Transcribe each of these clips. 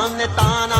तान ताना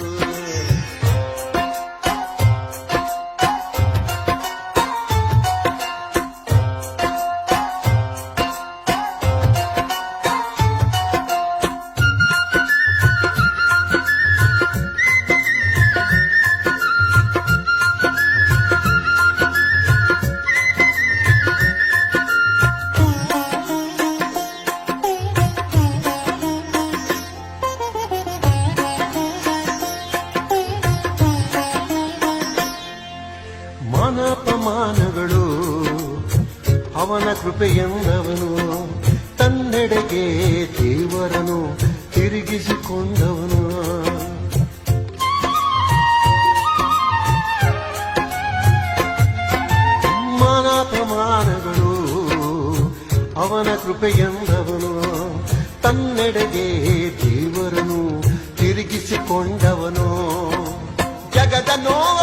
ಮಾನಪಮಾನಗಳು ಅವನ ಕೃಪೆಯೆಂದವನು ತನ್ನೆಡೆಗೆ ದೇವರನು ತಿರುಗಿಸಿಕೊಂಡವನು. ಮಾನಪಮಾನಗಳು ಅವನ ಕೃಪೆಯೆಂದವನು ತನ್ನೆಡೆಗೆ ದೇವರನು ತಿರುಗಿಸಿಕೊಂಡವನು. ಜಗದ ನೋವ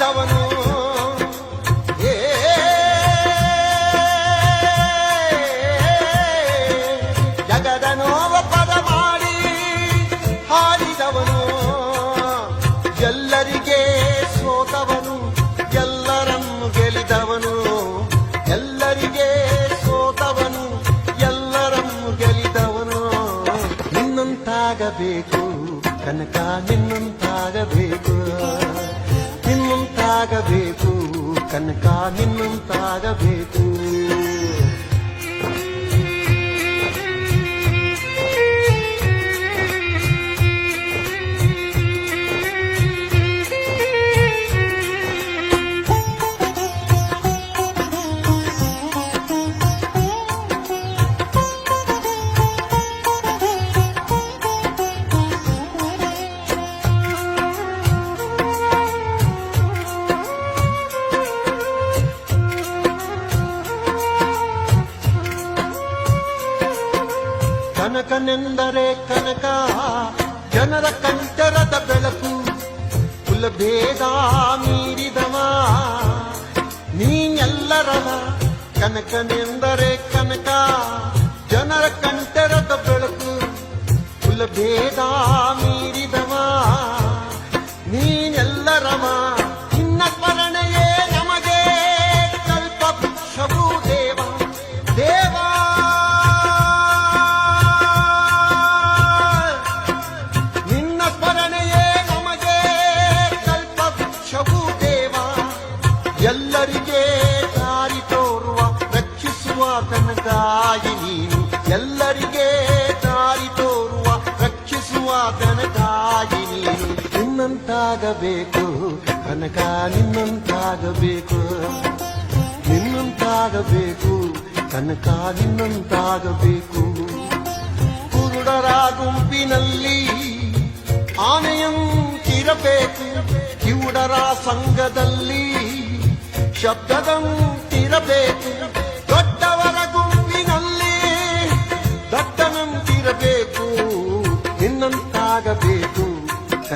ಹಾಡಿದವನು ಏ ಜಗದ ನೋವ ಪದ ಮಾಡಿ ಎಲ್ಲರಿಗೆ ಸೋತವನು, ಎಲ್ಲರನ್ನು ಗೆಲಿದವನು ಎಲ್ಲರಿಗೆ ಸೋತವನು, ಎಲ್ಲರನ್ನು ಗೆಲಿದವನು ನಿನ್ನಂತಾಗಬೇಕು, ಕನಕ ನಿನ್ನಂತಾಗಬೇಕು. ನಿನ್ನಂತಾಗಬೇಕು ಕನಕ ನಿನ್ನಂತಾಗಬೇಕು ಕನಕನೆಂದರೆ ಕನಕ, ಜನರ ಕಂಠರದ ಬೆಳಕು, ಕುಲಭೇದ ಮೀರಿದವ. ನೀನೆಲ್ಲರವ ಕನಕನೆಂದರೆ ಕನಕ, ಜನರ ಕಂಠರದ ಬೆಳಕು, ಕುಲಭೇದ ಮೀರಿದವ. ತಾಯಿ ನೀನು ಎಲ್ಲರಿಗೆ ದಾರಿ ತೋರುವ, ರಕ್ಷಿಸುವ ತಾಯಿ ನೀನು ನಿನ್ನಂತಾಗಬೇಕು. ಕನಕ ನಿನ್ನಂತಾಗಬೇಕು. ನಿನ್ನಂತಾಗಬೇಕು. ಕನಕ ನಿನ್ನಂತಾಗಬೇಕು. ಕುರುಡರ ಗುಂಪಿನಲ್ಲಿ ಆನೆಯಂತಿರಬೇಕು ಕಿವುಡರ ಸಂಘದಲ್ಲಿ ಶಬ್ದದಂತಿರಬೇಕು.